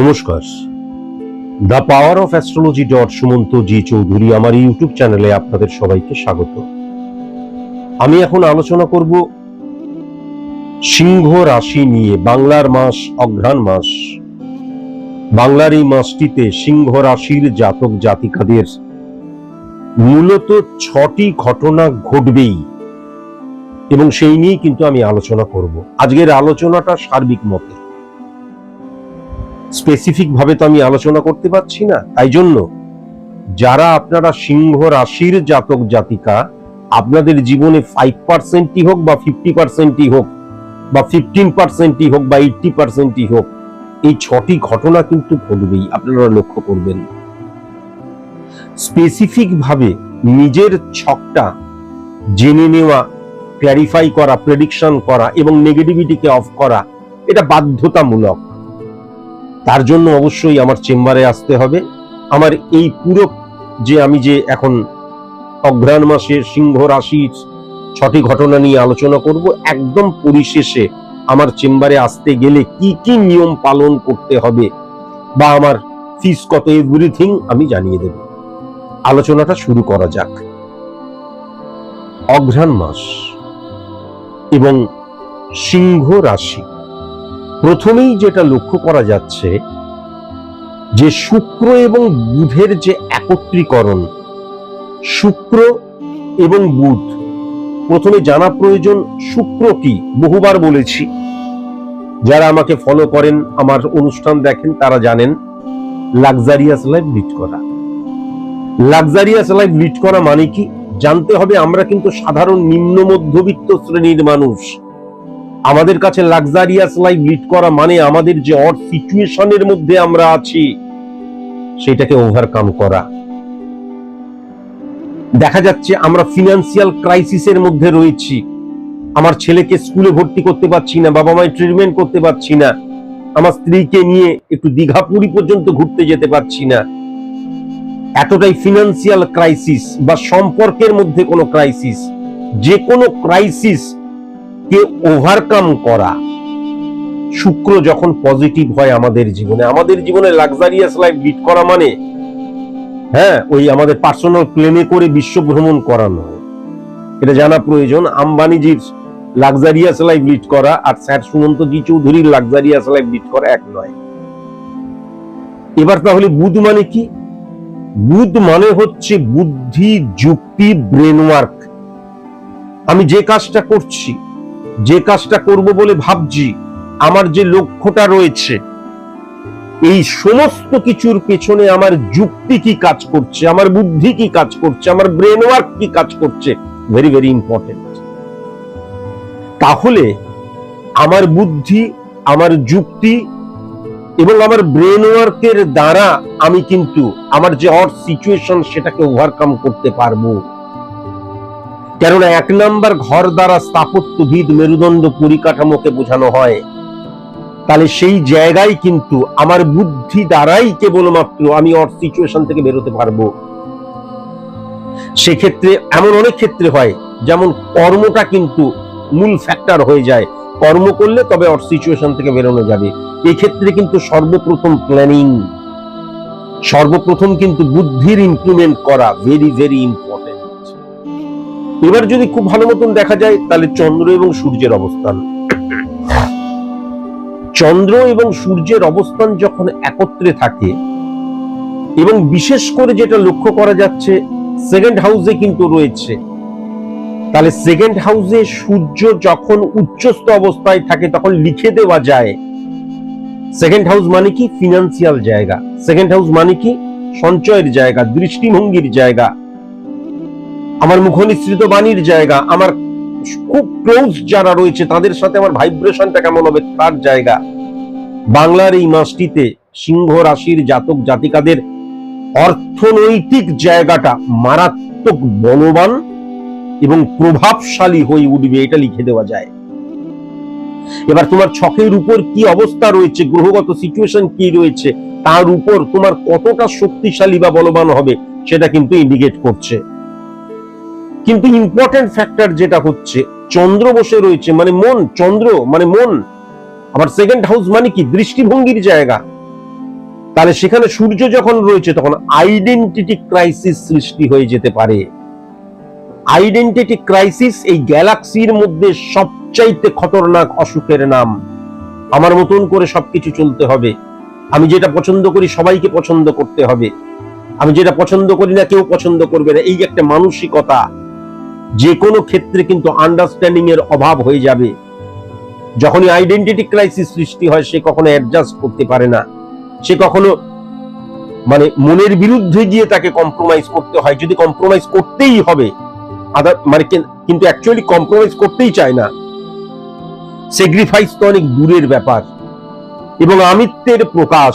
নমস্কার। The power of astrology dot Sumanta ji Chowdhury আমার YouTube চ্যানেলে আপনাদের সবাইকে স্বাগত। আমি এখন আলোচনা করব সিংহ রাশি নিয়ে, বাংলার মাস, অঘ্রাণ মাস। বাংলার এই মাসটিতে সিংহ রাশির জাতক জাতিকাদের মূলত ছটি ঘটনা ঘটবেই এবং সেই নিয়েই কিন্তু আমি আলোচনা করব। আজকের আলোচনাটা সার্বিক মতে। স্পেসিফিক ভাবে তো আমি আলোচনা করতে পারছি না। তাই জন্য যারা আপনারা সিংহ রাশির জাতক জাতিকা, আপনাদের জীবনে ফাইভ পার্সেন্টই হোক বা ফিফটি পার্সেন্টই হোক বা ফিফটিন পার্সেন্টই হোক বা এইটটি পার্সেন্টই হোক, এই ছটি ঘটনা কিন্তু ঘটবেই, আপনারা লক্ষ্য করবেন। স্পেসিফিক ভাবে নিজের ছকটা জেনে নেওয়া ক্ল্যারিফাই করা প্রেডিকশন করা এবং নেগেটিভিটিকে অফ করা, এটা বাধ্যতামূলক। তার জন্য অবশ্যই আমার চেম্বারে আসতে হবে। আমার এই পুরো যে আমি যে এখন অঘ্রাণ মাসে সিংহ রাশির ছটি ঘটনা নিয়ে আলোচনা করব, একদম পরিশেষে আমার চেম্বারে আসতে গেলে কি কি নিয়ম পালন করতে হবে বা আমার ফিস কত এভরিথিং আমি জানিয়ে দেব। আলোচনাটা শুরু করা যাক। অঘ্রাণ মাস এবং সিংহ রাশি। প্রথমেই যেটা লক্ষ্য করা যাচ্ছে, যে শুক্র এবং বুধের যে একত্রীকরণ, শুক্র এবং বুধ, প্রথমে জানা প্রয়োজন শুক্র কি, বহুবার বলেছি। যারা আমাকে ফলো করেন, আমার অনুষ্ঠান দেখেন, তারা জানেন লাক্সারিয়াস লাইফ লিড করা। লাক্সারিয়াস লাইফ লিড করা মানে কি? জানতে হবে আমরা কিন্তু সাধারণ নিম্ন মধ্যবিত্ত শ্রেণির মানুষ। আমাদের কাছে লাক্সারিয়াস লাইফ লিড করা মানে আমাদের যে অর সিচুয়েশনের মধ্যে আমরা আছি, সেটাকে ওভারকাম করা। দেখা যাচ্ছে আমরা ফিনান্সিয়াল ক্রাইসিসের মধ্যে রয়েছি। আমার ছেলেকে স্কুলে ভর্তি করতে পারছি না, বাবা মায়ের ট্রিটমেন্ট করতে পারছি না। আমার স্ত্রীকে নিয়ে একটু দীঘা পুরী পর্যন্ত ঘুরতে যেতে পারছি না। এতটাই ফিনান্সিয়াল ক্রাইসিস বা সম্পর্কের মধ্যে কোনো ক্রাইসিস যে কোনো ক্রাইসিস কে ওভারকাম করা? শুক্র যখন পজিটিভ হয় আমাদের জীবনে আমাদের জীবনে লাক্সারিয়াস লাইফ লিড করা মানে? হ্যাঁ ওই আমাদের পার্সোনাল প্লেনে করে বিশ্ব ভ্রমণ করা নয় এটা জানা প্রয়োজন, আম্বানিজির লাক্সারিয়াস লাইফ লিড করা আর স্যার সুমন্ত জি চৌধুরীর লাক্সারিয়াস লাইফ লিড করা এক নয়। এবার তাহলে বুধ মানে কি? বুধ মানে হচ্ছে বুদ্ধি, যুক্তি ব্রেন ওয়ার্ক আমি যে কাজটা করছি যে কাজটা করব বলে ভাবছি, আমার যে লক্ষ্যটা রয়েছে, এই সমস্ত কিছুর পেছনে আমার যুক্তি কি কাজ করছে, আমার বুদ্ধি কি কাজ করছে, আমার ব্রেন ওয়ার্ক কি কাজ করছে ভেরি ভেরি ইম্পর্টেন্ট তাহলে আমার বুদ্ধি, আমার যুক্তি এবং আমার ব্রেন ওয়ার্কের দ্বারা আমি কিন্তু আমার যে হট সিচুয়েশন সেটাকে ওভারকাম করতে পারব। কেননা এক নাম্বার ঘর দ্বারা স্থাপত্যবিদ মেরুদণ্ড পরিকাঠামোকে বোঝানো হয়। তাহলে সেই জায়গায় কিন্তু আমার বুদ্ধি দ্বারাই কেবলমাত্র আমি অর সিচুয়েশন থেকে বেরোতে পারব। সেক্ষেত্রে এমন অনেক ক্ষেত্রে হয়, যেমন কর্মটা কিন্তু মূল ফ্যাক্টর হয়ে যায়। কর্ম করলে তবে অর্থ সিচুয়েশন থেকে বেরোনো যাবে। এক্ষেত্রে কিন্তু সর্বপ্রথম প্ল্যানিং সর্বপ্রথম কিন্তু বুদ্ধির ইমপ্লিমেন্ট করা ভেরি ভেরি ইম্পর্টেন্ট এবার যদি খুব ভালো মতন দেখা যায়, তাহলে চন্দ্র এবং সূর্যের অবস্থান। চন্দ্র এবং সূর্যের অবস্থান যখন একত্রে থাকে, এবং বিশেষ করে যেটা লক্ষ্য করা যাচ্ছে সেকেন্ড হাউসে কিন্তু রয়েছে। তাহলে সেকেন্ড হাউসে সূর্য যখন উচ্চস্থ অবস্থায় থাকে, তখন লিখে দেওয়া যায় সেকেন্ড হাউস মানে কি? ফিনান্সিয়াল জায়গা। সেকেন্ড হাউস মানে কি? সঞ্চয়ের জায়গা, দৃষ্টিভঙ্গির জায়গা। আমার মুখনিসৃত বাণীর জায়গা, আমার খুব ক্লোজ যারা রয়েছে, তাদের সাথে আমার ভাইব্রেশনটা কেমন হবে, তার জায়গা। বাংলার এই মাসটিতে সিংহ রাশির জাতক জাতিকাদের অর্থনৈতিক জায়গাটা মারাত্মক বলবান এবং প্রভাবশালী হয়ে উঠবে, এটা লিখে দেওয়া যায়। এবার তোমার ছকের উপর কি অবস্থা রয়েছে, গ্রহগত সিচুয়েশন কি রয়েছে, তার উপর তোমার কতটা শক্তিশালী বা বলবান হবে, সেটা কিন্তু ইন্ডিকেট করছে। কিন্তু ইম্পর্টেন্ট ফ্যাক্টর যেটা হচ্ছে, চন্দ্র বসে রয়েছে মানে মন, চন্দ্র মানে মন। আবার সেকেন্ড হাউস মানে কি? দৃষ্টিভঙ্গির জায়গা। তাহলে সেখানে সূর্য যখন রয়েছে, তখন আইডেন্টিটি ক্রাইসিস সৃষ্টি হয়ে যেতে পারে। আইডেন্টিটি ক্রাইসিস এই গ্যালাক্সির মধ্যে সবচাইতে খতরনাক অসুখের নাম। আমার মতন করে সবকিছু চলতে হবে। আমি যেটা পছন্দ করি, সবাইকে পছন্দ করতে হবে। আমি যেটা পছন্দ করি না, কেউ পছন্দ করবে না। এই একটা মানসিকতা। যে কোনো ক্ষেত্রে কিন্তু আন্ডারস্ট্যান্ডিং এর অভাব হয়ে যাবে। যখনই আইডেন্টিটি ক্রাইসিস সৃষ্টি হয়, সে কখনো অ্যাডজাস্ট করতে পারে না। সে কখনো মানে মনের বিরুদ্ধে গিয়ে তাকে কম্প্রোমাইজ করতে হয়। যদি কম্প্রোমাইজ করতেই হবে আদার মানে কিন- কিন্তু অ্যাকচুয়ালি কম্প্রোমাইজ করতেই চায় না। স্যাক্রিফাইস তো অনেক দূরের ব্যাপার। এবং আমিত্বের প্রকাশ,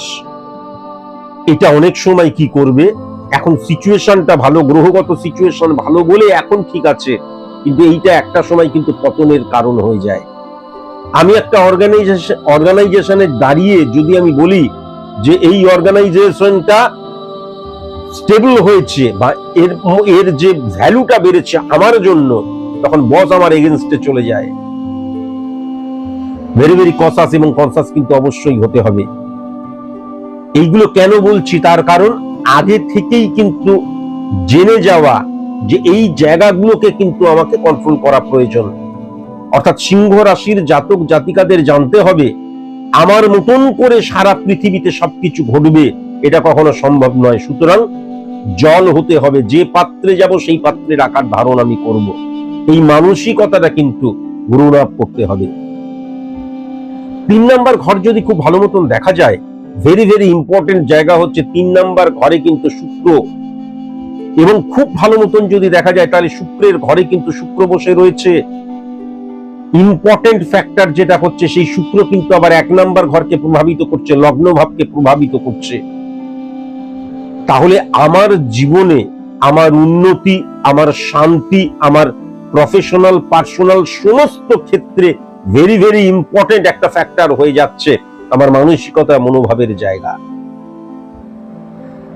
এটা অনেক সময় কি করবে? এখন সিচুয়েশনটা ভালো, গ্রহগত সিচুয়েশন ভালো বলে এখন ঠিক আছে, কিন্তু এইটা একটা সময় কিন্তু পতনের কারণ হয়ে যায়। আমি একটা অর্গানাইজেশন অর্গানাইজেশনে দাঁড়িয়ে যদি আমি বলি যে এই অর্গানাইজেশনটা স্টেবল হয়েছে বা এর এর যে ভ্যালুটা বেড়েছে আমার জন্য, তখন বস আমার এগেনস্টে চলে যায়। ভেরি ভেরি কসাস এবং কনসাস কিন্তু অবশ্যই হতে হবে। এইগুলো কেন বলছি? তার কারণ আগে থেকেই কিন্তু জেনে যাওয়া যে এই জায়গাগুলোকে কিন্তু আমাকে কন্ট্রোল করা প্রয়োজন। অর্থাৎ সিংহ রাশির জাতক জাতিকাদের জানতে হবে, আমার মতন করে সারা পৃথিবীতে সবকিছু ঘটবে, এটা কখনো সম্ভব নয়। সুতরাং জল হতে হবে, যে পাত্রে যাব সেই পাত্রে রাখার ধারণ আমি করব। এই মানসিকতাটা কিন্তু গ্রোন করতে হবে। তিন নাম্বার ঘর যদি খুব ভালো মতন দেখা যায় ভেরি ভেরি ইম্পর্টেন্ট জায়গা হচ্ছে তিন নাম্বার ঘরে কিন্তু শুক্র। এবং খুব ভালো মতন যদি দেখা যায়, তাহলে শুক্রের ঘরে কিন্তু শুক্র বসে রয়েছে। ইম্পর্টেন্ট ফ্যাক্টর যেটা হচ্ছে, সেই শুক্র কিন্তু আবার এক নাম্বার ঘরকে প্রভাবিত করছে, লগ্ন ভাবকে প্রভাবিত করছে। তাহলে আমার জীবনে আমার উন্নতি, আমার শান্তি, আমার প্রফেশনাল পার্সোনাল সমস্ত ক্ষেত্রে ভেরি ভেরি ইম্পর্টেন্ট একটা ফ্যাক্টর হয়ে যাচ্ছে। আমার মানসিকতা মনোভাবের জায়গা।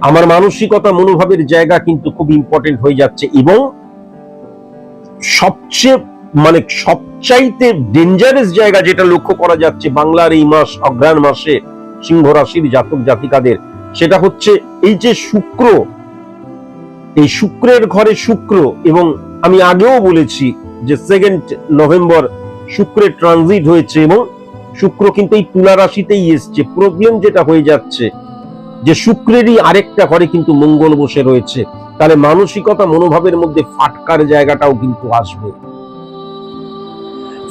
আমার মানসিকতা মনোভাবের জায়গা কিন্তু খুব ইম্পর্টেন্ট হয়ে যাচ্ছে এবং সবচেয়ে মানে সবচাইতে ডেঞ্জারাস জায়গা যেটা লক্ষ্য করা যাচ্ছে বাংলার এই মাস অগ্রাণ মাসে সিংহ রাশির জাতক জাতিকাদের, সেটা হচ্ছে এই যে শুক্র, এই শুক্রের ঘরে শুক্র এবং আমি আগেও বলেছি যে সেকেন্ড নভেম্বর শুক্রের ট্রানজিট হয়েছে এবং শুক্র কিন্তু এই তুলা রাশিতেই এসছে। প্রবলেম যেটা হয়ে যাচ্ছে, যে শুক্রেরই আরেকটা ঘরে কিন্তু মঙ্গল বসে রয়েছে। তাহলে মানসিকতা মনোভাবের মধ্যে ফাটকার জায়গাটাও কিন্তু আসবে।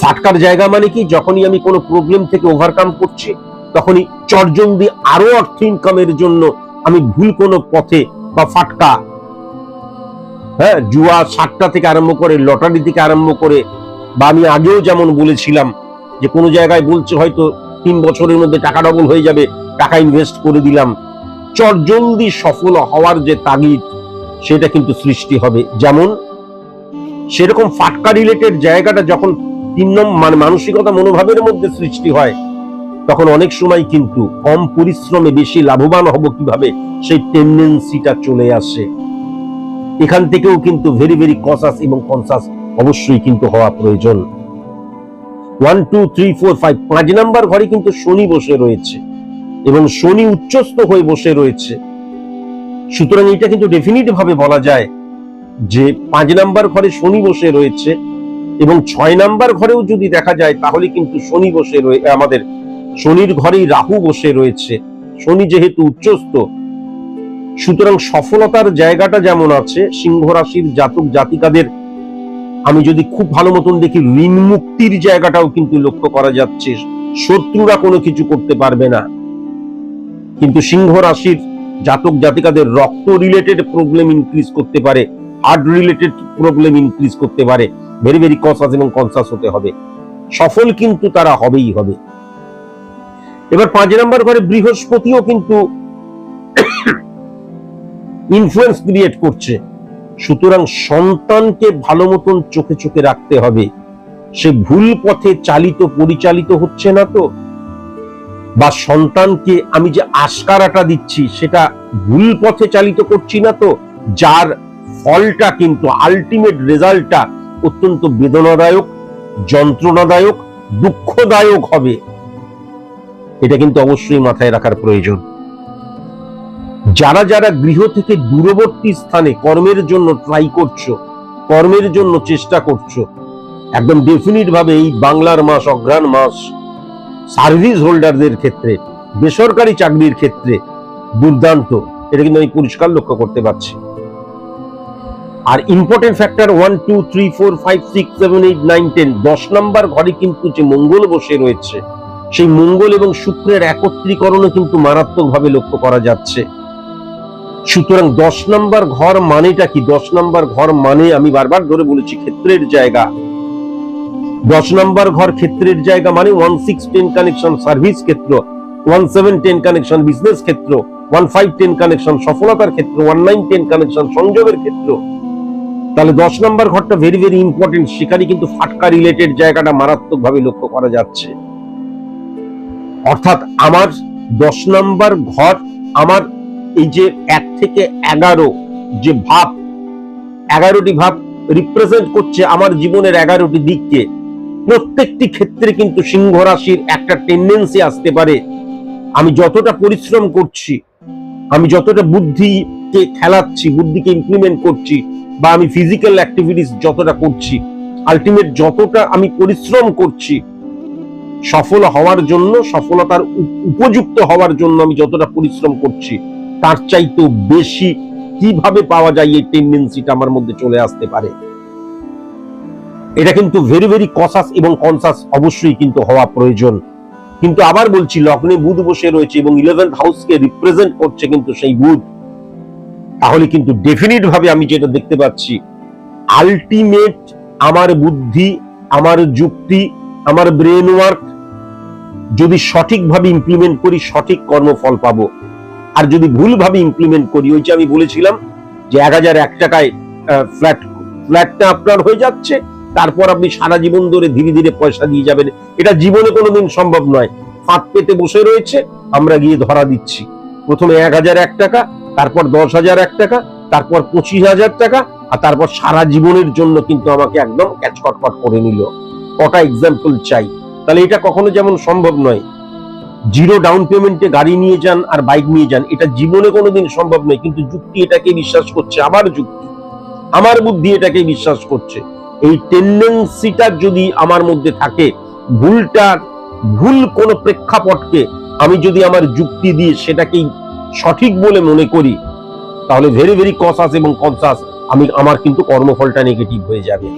ফাটকার জায়গা মানে কি? যখনই আমি কোনো প্রবলেম থেকে ওভারকাম করছি, তখনই চরজন্দি আরও অর্থ ইনকামের জন্য আমি ভুল কোনো পথে বা ফাটকা হ্যাঁ জুয়া, সাতটা থেকে আরম্ভ করে, লটারি থেকে আরম্ভ করে, বা আমি আগেও যেমন বলেছিলাম যে কোনো জায়গায় বলছে হয়তো তিন বছরের মধ্যে টাকা ডবল হয়ে যাবে, টাকা ইনভেস্ট করে দিলাম। চটজলদি সফল হওয়ার যে তাগিদ, সেটা কিন্তু সৃষ্টি হবে। যেমন, সেরকম ফাটকা রিলেটেড জায়গাটা যখন তিন মানে মানসিকতা মনোভাবের মধ্যে সৃষ্টি হয়, তখন অনেক সময় কিন্তু কম পরিশ্রমে বেশি লাভবান হব কীভাবে, সেই টেন্ডেন্সিটা চলে আসে। এখান থেকেও কিন্তু ভেরি ভেরি কসাস এবং কনসাস অবশ্যই কিন্তু হওয়া প্রয়োজন। One two three four five পাঁচ নাম্বার ঘরে কিন্তু শনি বসে রয়েছে এবং শনি উচ্চস্থ হয়ে বসে রয়েছে। সুতরাং এটা কিন্তু ডেফিনিট ভাবে বলা যায় যে পাঁচ নাম্বার ঘরে শনি বসে রয়েছে এবং ছয় নাম্বার ঘরেও যদি দেখা যায় তাহলে কিন্তু শনি বসে রয়ে, আমাদের শনির ঘরেই রাহু বসে রয়েছে। শনি যেহেতু উচ্চস্থ, সুতরাং সফলতার জায়গাটা যেমন আছে, সিংহ রাশির জাতক জাতিকাদের আমি যদি খুব ভালো মতন দেখি, ঋণ মুক্তির জায়গাটাও কিন্তু লক্ষ্য করা যাচ্ছে। শত্রুরা কোনো কিছু করতে পারবে না। কিন্তু সিংহ রাশির জাতক জাতিকাদের রক্ত রিলেটেড প্রবলেম ইনক্রিজ করতে পারে হার্ট রিলেটেড প্রবলেম ইনক্রিজ করতে পারে। ভেরি ভেরি কনসাস এবং কনসাস হতে হবে। সফল কিন্তু তারা হবেই হবে। এবার পাঁচ নাম্বার ঘরে বৃহস্পতিও কিন্তু ইনফ্লুয়েন্স ক্রিয়েট করছে। সুতরাং সন্তানকে ভালো মতন চোখে চোখে রাখতে হবে। সে ভুল পথে চালিত, পরিচালিত হচ্ছে না তো? বা সন্তানকে আমি যে আস্কারাটা দিচ্ছি, সেটা ভুল পথে চালিত করছি না তো? যার ফলটা কিন্তু আলটিমেট রেজাল্টটা অত্যন্ত বেদনাদায়ক, যন্ত্রণাদায়ক, দুঃখদায়ক হবে। এটা কিন্তু অবশ্যই মাথায় রাখার প্রয়োজন। যারা যারা গৃহ থেকে দূরবর্তী স্থানে কর্মের জন্য ট্রাই করছ, কর্মের জন্য চেষ্টা করছ, একদম ডেফিনিট ভাবে এই বাংলার মাস, অঘ্রাণ মাস সার্ভিস হোল্ডারদের ক্ষেত্রে, বেসরকারি চাকরির ক্ষেত্রে দুর্দান্ত। এটা কিন্তু আমি পরিষ্কার লক্ষ্য করতে পারছি। আর important factor one two three four five six seven eight nine ten দশ নম্বর ঘরে কিন্তু যে মঙ্গল বসে রয়েছে, সেই মঙ্গল এবং শুক্রের একত্রীকরণও কিন্তু মারাত্মকভাবে লক্ষ্য করা যাচ্ছে। সুতরাং দশ নম্বর ঘর মানেটা কি? দশ নম্বর ঘর মানে আমি বারবার ধরে বলেছি ক্ষেত্রের জায়গা। দশ নম্বর ঘর ক্ষেত্রের জায়গা মানে one six ten connection service ক্ষেত্র one seven ten connection business ক্ষেত্র ওয়ান ফাইভ টেন কানেকশন সফলতার ক্ষেত্র ওয়ান নাইন টেন কানেকশন সংযোগের ক্ষেত্র। তাহলে দশ নম্বর ঘরটা ভেরি ভেরি ইম্পর্টেন্ট সেখানে কিন্তু ফাটকা রিলেটেড জায়গাটা মারাত্মকভাবে লক্ষ্য করা যাচ্ছে। অর্থাৎ আমার দশ নম্বর ঘর, আমার এই যে এক থেকে এগারো যে ভাব, এগারোটি ভাব রিপ্রেজেন্ট করছে আমার জীবনের এগারোটি দিককে। প্রত্যেকটি ক্ষেত্রে কিন্তু সিংহ রাশির একটা টেন্ডেন্সি আসতে পারে। আমি যতটা পরিশ্রম করছি, আমি যতটা বুদ্ধিকে খেলাচ্ছি, বুদ্ধিকে ইমপ্লিমেন্ট করছি, বা আমি ফিজিক্যাল অ্যাক্টিভিটিস যতটা করছি আলটিমেট যতটা আমি পরিশ্রম করছি, সফল হওয়ার জন্য, সফলতার উপ- উপযুক্ত হওয়ার জন্য আমি যতটা পরিশ্রম করছি তার চাইতেও বেশি কীভাবে পাওয়া যায় এই টেন্ডেন্সিটা আমার মধ্যে চলে আসতে পারে? এটা কিন্তু ভেরি ভেরি কসাস এবং কনসাস অবশ্যই কিন্তু হওয়া প্রয়োজন। কিন্তু আবার বলছি, লগ্নে বুধ বসে রয়েছে এবং ইলেভেন্থ হাউসকে রিপ্রেজেন্ট করছে কিন্তু সেই বুধ। তাহলে কিন্তু ডেফিনিট ভাবে আমি যেটা দেখতে পাচ্ছি আলটিমেট আমার বুদ্ধি, আমার যুক্তি, আমার ব্রেন ওয়ার্ক যদি সঠিকভাবে ইমপ্লিমেন্ট করি, সঠিক কর্মফল পাবো। আর যদি ভুলভাবে ইমপ্লিমেন্ট করি, ওই যে আমি বলেছিলাম যে এক হাজার এক টাকায় ফ্ল্যাট ফ্ল্যাটটা আপনার হয়ে যাচ্ছে, তারপর আপনি সারা জীবন ধরে ধীরে ধীরে পয়সা দিয়ে যাবেন। এটা জীবনে কোনোদিন সম্ভব নয়। ফাঁদ পেতে বসে রয়েছে, আমরা গিয়ে ধরা দিচ্ছি। প্রথমে এক হাজার এক টাকা, তারপর দশ হাজার এক টাকা, তারপর পঁচিশ হাজার টাকা, আর তারপর সারা জীবনের জন্য কিন্তু আমাকে একদম ক্যাচকটকট করে নিল। কটা এক্সাম্পল চাই। তাহলে এটা কখনো যেমন সম্ভব নয় জিরো ডাউন পেমেন্টে গাড়ি নিয়ে যান আর বাইক নিয়ে যান, এটা জীবনে কোনোদিন সম্ভব নয়, কিন্তু যুক্তি এটাকে বিশ্বাস করছে, আমার যুক্তি। আমার বুদ্ধি এটাকে বিশ্বাস করছে। এই টেন্ডেন্সিটা যদি আমার মধ্যে থাকে, ভুলটা, ভুল কোনো প্রেক্ষাপটকে আমি যদি আমার যুক্তি দিয়ে সেটাকেই সঠিক বলে মনে করি, তাহলে ভেরি ভেরি কসাস এবং কনসাস আমি, আমার কিন্তু কর্মফলটা নেগেটিভ হয়ে যাবে।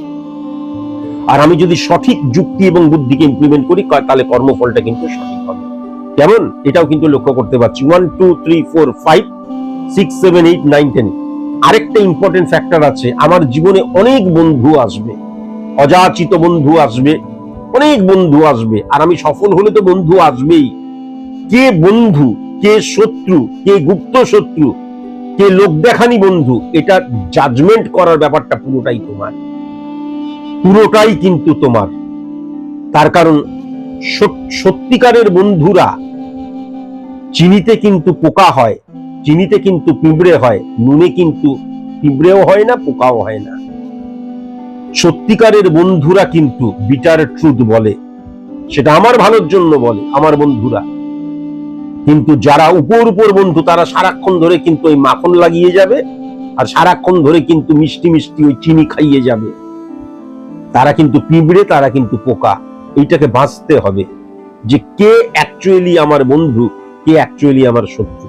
আর আমি যদি সঠিক যুক্তি এবং বুদ্ধিকে ইমপ্লিমেন্ট করি, তাহলে কর্মফলটা কিন্তু সঠিক হবে। কেমন? এটাও কিন্তু লক্ষ্য করতে পারছি। One two three four five six seven eight nine ten আরেকটা ইম্পর্টেন্ট ফ্যাক্টর আছে, আমার জীবনে অনেক বন্ধু আসবে, অযাচিত বন্ধু আসবে, অনেক বন্ধু আসবে, আর আমি সফল হলে তো বন্ধু আসবেই। কে বন্ধু, কে শত্রু, কে গুপ্ত শত্রু, কে লোক দেখানি বন্ধু, এটা জাজমেন্ট করার ব্যাপারটা পুরোটাই তোমার। পুরোটাই কিন্তু তোমার। তার কারণ সত্যিকারের বন্ধুরা, চিনিতে কিন্তু পোকা হয়, চিনিতে কিন্তু পিঁপড়ে হয়, নুনে কিন্তু পিঁপড়েও হয় না, পোকাও হয় না। সত্যিকারের বন্ধুরা কিন্তু বিটার ট্রুথ বলে, সেটা আমার ভালোর জন্য বলে, আমার বন্ধুরা। কিন্তু যারা উপর উপর বন্ধু, তারা সারাক্ষণ ধরে কিন্তু ওই মাখন লাগিয়ে যাবে, আর সারাক্ষণ ধরে কিন্তু মিষ্টি মিষ্টি ওই চিনি খাইয়ে যাবে। তারা কিন্তু পিঁপড়ে, তারা কিন্তু পোকা। এইটাকে বাঁচতে হবে যে কে অ্যাকচুয়ালি আমার বন্ধু, কে অ্যাকচুয়ালি আমার শত্রু।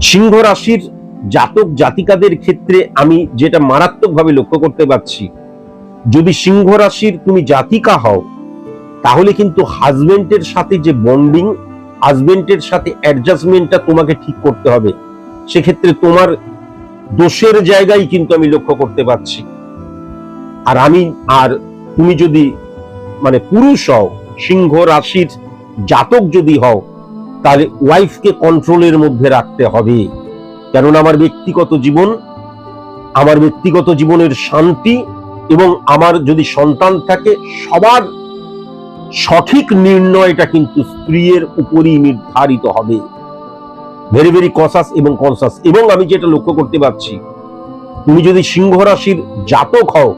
সিংহ রাশির জাতক জাতিকাদের ক্ষেত্রে আমি যেটা মারাত্মকভাবে লক্ষ্য করতে পারছি, যদি সিংহ রাশির তুমি জাতিকা হও, তাহলে কিন্তু হাজবেন্ডের সাথে যে বন্ডিং, হাজবেন্ডের সাথে অ্যাডজাস্টমেন্টটা তোমাকে ঠিক করতে হবে। সেক্ষেত্রে তোমার দোষের জায়গায় কিন্তু আমি লক্ষ্য করতে পারছি। আর আমি, আর তুমি যদি মানে পুরুষ হও, সিংহ রাশির জাতক যদি হও, তাহলে ওয়াইফকে কন্ট্রোলের মধ্যে রাখতে হবে। কারণ আমার ব্যক্তিগত জীবন, আমার ব্যক্তিগত জীবনের শান্তি এবং আমার যদি সন্তান থাকে, সবার সঠিক নির্ণয়টা কিন্তু স্ত্রীর উপরই নির্ধারিত হবে। ভেরি ভেরি কসাস এবং কনসাস এবং আমি যেটা লক্ষ্য করতে পারছি, তুমি যদি সিংহ রাশির জাতক হও,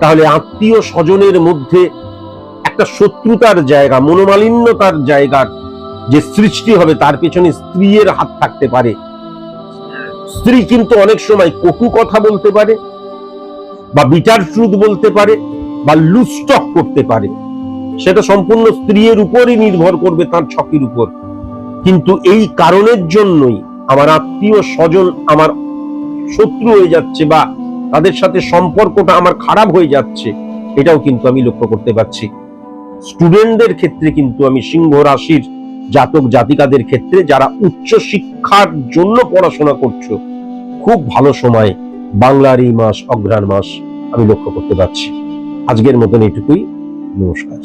তাহলে আত্মীয় স্বজনের মধ্যে একটা শত্রুতার জায়গা, মনোমালিন্যতার জায়গা যে সৃষ্টি হবে, তার পেছনে স্ত্রীর হাত থাকতে পারে। স্ত্রী কিন্তু অনেক সময় কটু কথা বলতে পারে, বা বিটার ট্রুথ বলতে পারে, বা লুস্টক করতে পারে। সেটা সম্পূর্ণ স্ত্রীর উপরই নির্ভর করবে, তার ছকের উপর। কিন্তু এই কারণের জন্যই আমার আত্মীয় স্বজন আমার শত্রু হয়ে যাচ্ছে, বা তাদের সাথে সম্পর্কটা আমার খারাপ হয়ে যাচ্ছে, এটাও কিন্তু আমি লক্ষ্য করতে পারছি। স্টুডেন্টদের ক্ষেত্রে কিন্তু আমি সিংহ রাশির জাতক জাতিকাদের ক্ষেত্রে যারা উচ্চ শিক্ষার জন্য পড়াশোনা করছ, খুব ভালো সময় বাংলার এই মাস অগ্রহার মাস আমি লক্ষ্য করতে পারছি। আজকের মতন এটুকুই। নমস্কার।